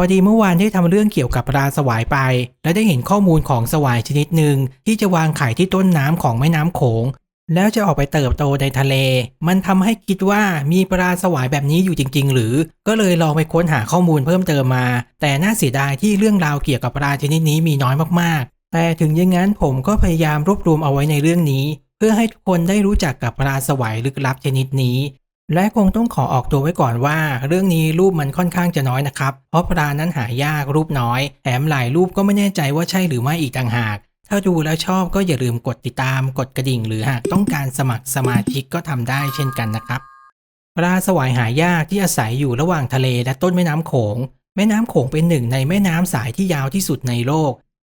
พอดีเมื่อวานได้ทำเรื่องเกี่ยวกับปลาสวายไป และได้เห็นข้อมูลของสวายชนิดหนึ่งที่จะวางไข่ที่ต้นน้ำของแม่น้ำโขง แล้วจะออกไปเติบโตในทะเล มันทำให้คิดว่ามีปลาสวายแบบนี้อยู่จริง ๆ หรือ ก็เลยลองไปค้นหาข้อมูลเพิ่มเติมมา แต่น่าเสียดายที่เรื่องราวเกี่ยวกับปลาชนิดนี้มีน้อยมากๆ แต่ถึงอย่างนั้นผมก็พยายามรวบรวมเอาไว้ในเรื่องนี้ เพื่อให้ทุกคนได้รู้จักกับปลาสวายลึกลับชนิดนี้ และคงต้องขอออกตัวไว้ก่อนว่า เรื่องนี้รูปมันค่อนข้างจะน้อยนะครับ เพราะปลานั้นหายากรูปน้อย แถมหลายรูปก็ไม่แน่ใจว่าใช่หรือไม่อีกต่างหาก ถ้าดูแล้วชอบก็อย่าลืมกดติดตาม กดกระดิ่ง หรือหากต้องการสมัครสมาชิกก็ทำได้เช่นกันนะครับ ปลาสวายหายากที่อาศัยอยู่ระหว่างทะเลและต้นแม่น้ำโขง แม่น้ำโขงเป็นหนึ่งในแม่น้ำสายที่ยาวที่สุดในโลก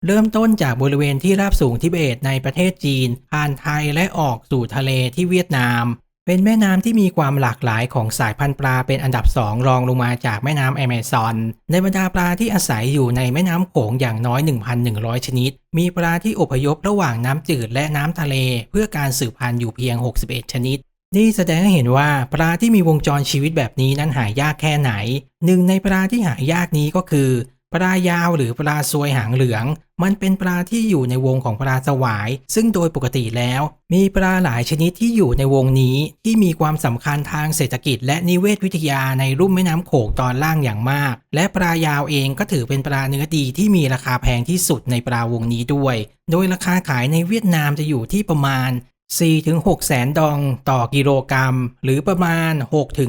เริ่มต้นจากบริเวณที่ราบสูงทิเบตในประเทศจีนผ่านไทยและออกสู่ทะเลที่เวียดนาม เป็นแม่น้ำที่มีความหลากหลายของสายพันธุ์ปลาเป็นอันดับสองรองลงมาจากแม่น้ำแอมะซอน ในบรรดาปลาที่อาศัยอยู่ในแม่น้ำโขงอย่างน้อย 1,100 ชนิด มีปลาที่อพยพระหว่างน้ำจืดและน้ำทะเล เพื่อการสืบพันธุ์อยู่เพียง 61 ชนิด นี่แสดงให้เห็นว่าปลาที่มีวงจรชีวิตแบบนี้นั้นหายากแค่ไหน หนึ่งในปลาที่หายากนี้ก็คือ ปลายาวหรือปลาซวยหางเหลือง มันเป็นปลาที่อยู่ในวงของปลาสวาย ซึ่งโดยปกติแล้ว มีปลาหลายชนิดที่อยู่ในวงนี้ ที่มีความสำคัญทางเศรษฐกิจ และนิเวศวิทยาในรุ่มแม่น้ำโขงตอนล่างอย่างมาก และปลายาวเองก็ถือเป็นปลาเนื้อดีที่มีราคาแพงที่สุดในปลาวงนี้ด้วย โดยราคาขายในเวียดนามจะอยู่ที่ประมาณ4-6แสนดองต่อกิโลกรัม หรือประมาณ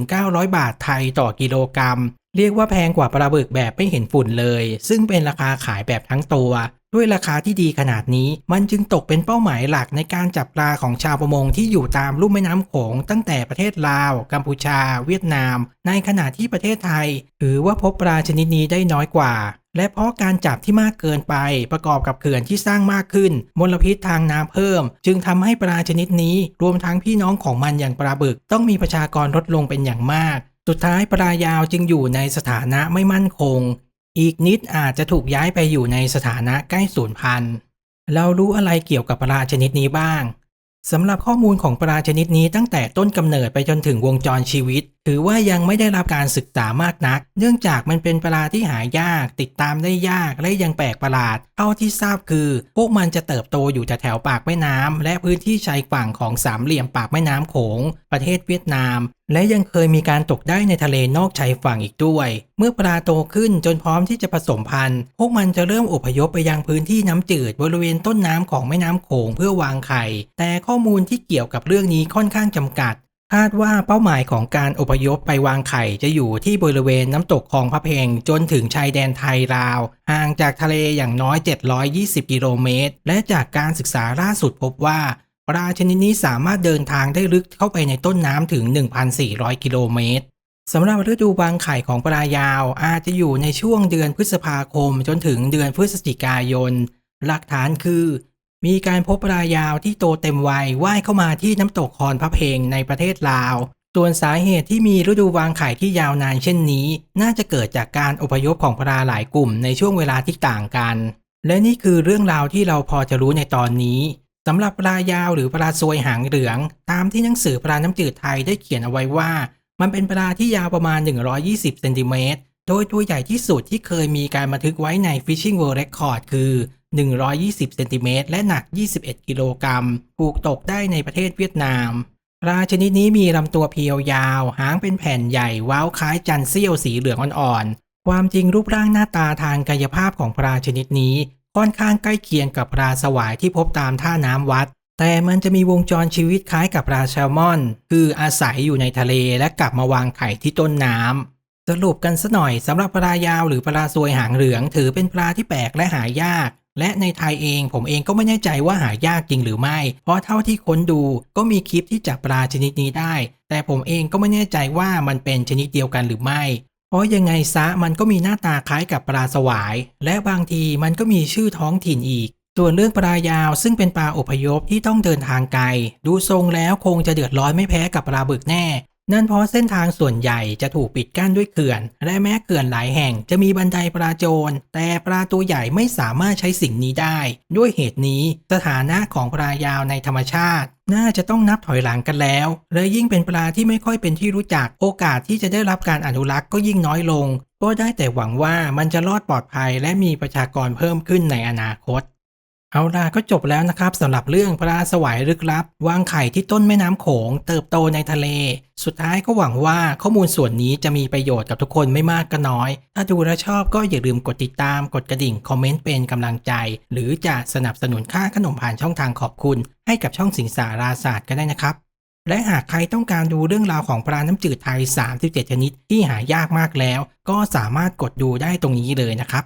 6-900 บาทไทยต่อกิโลกรัม เรียกว่าแพงกว่าปลาบึกแบบไม่เห็นฝุ่นเลย ซึ่งเป็นราคาขายแบบทั้งตัว ด้วยราคาที่ดีขนาดนี้ มันจึงตกเป็นเป้าหมายหลักในการจับปลาของชาวประมงที่อยู่ตามลุ่มแม่น้ำโขงตั้งแต่ประเทศลาว กัมพูชา เวียดนาม ในขณะที่ประเทศไทย ถือว่าพบปลาชนิดนี้ได้น้อยกว่า และเพราะการจับที่มากเกินไปประกอบกับเขื่อนที่สร้างมากขึ้น มลพิษทางน้ำเพิ่ม จึงทำให้ปลาชนิดนี้ รวมทั้งพี่น้องของมันอย่างปลาบึก ต้องมีประชากรลดลงเป็นอย่างมาก สุดท้ายปลายาวจึงอยู่ในสถานะไม่มั่นคง อีกนิดอาจจะถูกย้ายไปอยู่ในสถานะใกล้สูญพันธุ์ เรารู้อะไรเกี่ยวกับปลาชนิดนี้บ้างสำหรับข้อมูลของปลาชนิดนี้ตั้งแต่ต้นกำเนิดไปจนถึงวงจรชีวิต ถือว่ายังไม่ได้รับการศึกษามากนัก เนื่องจากมันเป็นปลาที่หายาก ติดตามได้ยากและยังแปลกประหลาด เท่าที่ทราบคือ พวกมันจะเติบโตอยู่แถวปากแม่น้ำและพื้นที่ชายฝั่งของสามเหลี่ยมปากแม่น้ำโขง ประเทศเวียดนาม และยังเคยมีการตกได้ในทะเลนอกชายฝั่งอีกด้วย เมื่อปลาโตขึ้นจนพร้อมที่จะผสมพันธุ์ พวกมันจะเริ่มอพยพไปยังพื้นที่น้ำจืดบริเวณต้นน้ำของแม่น้ำโขงเพื่อวางไข่ แต่ข้อมูลที่เกี่ยวกับเรื่องนี้ค่อนข้างจำกัด คาดว่าเป้าหมายของการอพยพไปวางไข่จะอยู่ที่บริเวณน้ำตกคลองพระเพงจนถึงชายแดนไทยลาว ห่างจากทะเลอย่างน้อย 720 กิโลเมตร และจากการศึกษาล่าสุดพบว่า ปลาชนิดนี้สามารถเดินทางได้ลึกเข้าไปในต้นน้ำถึง 1,400 กิโลเมตรสำหรับฤดูวางไข่ของปลายาวอาจจะอยู่ในช่วงเดือนพฤษภาคมจนถึงเดือนพฤศจิกายน หลักฐานคือ มีการพบปลายาวที่โตเต็มวัยว่ายเข้ามาที่น้ำตกคอนพระเพงในประเทศลาว ส่วนสาเหตุที่มีฤดูวางไข่ที่ยาวนานเช่นนี้ น่าจะเกิดจากการอพยพของปลาหลายกลุ่มในช่วงเวลาที่ต่างกัน และนี่คือเรื่องราวที่เราพอจะรู้ในตอนนี้สำหรับปลายาวหรือปลาซวยหางเหลือง ตามที่หนังสือปลาน้ำจืดไทยได้เขียนเอาไว้ว่า มันเป็นปลาที่ยาวประมาณ 120เซนติเมตรโดยตัวใหญ่ที่สุดที่เคยมีการบันทึกไว้ใน Fishing World Record คือ 120 เซนติเมตร และหนัก 21 กิโลกรัมถูกตกได้ในประเทศเวียดนาม ปลาชนิดนี้มีลำตัวเพียวยาว หางเป็นแผ่นใหญ่ ว้าวคล้ายจันเสี้ยวสีเหลืองอ่อนๆ ความจริงรูปร่างหน้าตาทางกายภาพของปลาชนิดนี้ ค่อนข้างใกล้เคียงกับปลาสวายที่พบตามท่าน้ำวัด แต่มันจะมีวงจรชีวิตคล้ายกับปลาแซลมอน คืออาศัยอยู่ในทะเลและกลับมาวางไข่ที่ต้นน้ำสรุปกันซะหน่อยสำหรับปลายาวหรือปลาซวยหางเหลืองถือเป็นปลาที่แปลกและหายาก และในไทยเองผมเองก็ไม่แน่ใจว่าหายากจริงหรือไม่ เพราะเท่าที่ค้นดูก็มีคลิปที่จับปลาชนิดนี้ได้ แต่ผมเองก็ไม่แน่ใจว่ามันเป็นชนิดเดียวกันหรือไม่ เพราะยังไงซะมันก็มีหน้าตาคล้ายกับปลาสวาย และบางทีมันก็มีชื่อท้องถิ่นอีก ส่วนเรื่องปลายาวซึ่งเป็นปลาอพยพที่ต้องเดินทางไกล ดูทรงแล้วคงจะเดือดร้อนไม่แพ้กับปลาบึกแน่ นั่นเพราะเส้นทางส่วนใหญ่จะถูกปิดกั้นด้วยเขื่อน และแม้เขื่อนหลายแห่งจะมีบันไดปลาโจร แต่ปลาตัวใหญ่ไม่สามารถใช้สิ่งนี้ได้ ด้วยเหตุนี้สถานะของปลายาวในธรรมชาติ น่าจะต้องนับถอยหลังกันแล้ว และยิ่งเป็นปลาที่ไม่ค่อยเป็นที่รู้จัก โอกาสที่จะได้รับการอนุรักษ์ก็ยิ่งน้อยลง ก็ได้แต่หวังว่ามันจะรอดปลอดภัยและมีประชากรเพิ่มขึ้นในอนาคต เอาล่ะก็จบแล้วนะครับสำหรับเรื่องปลาสวายลึกลับ วางไข่ที่ต้นแม่น้ำโขง เติบโตในทะเล สุดท้ายก็หวังว่าข้อมูลส่วนนี้จะมีประโยชน์กับทุกคนไม่มากก็น้อย ถ้าดูแล้วชอบก็อย่าลืมกดติดตามกดกระดิ่ง คอมเมนต์เป็นกำลังใจ หรือจะสนับสนุนค่าขนมผ่านช่องทางขอบคุณ ให้กับช่องสิงสาราศาสตร์ก็ได้นะครับ และหากใครต้องการดูเรื่องราวของปลาน้ำจืดไทย 37 ชนิดที่หายากมากแล้ว ก็สามารถกดดูได้ตรงนี้เลยนะครับ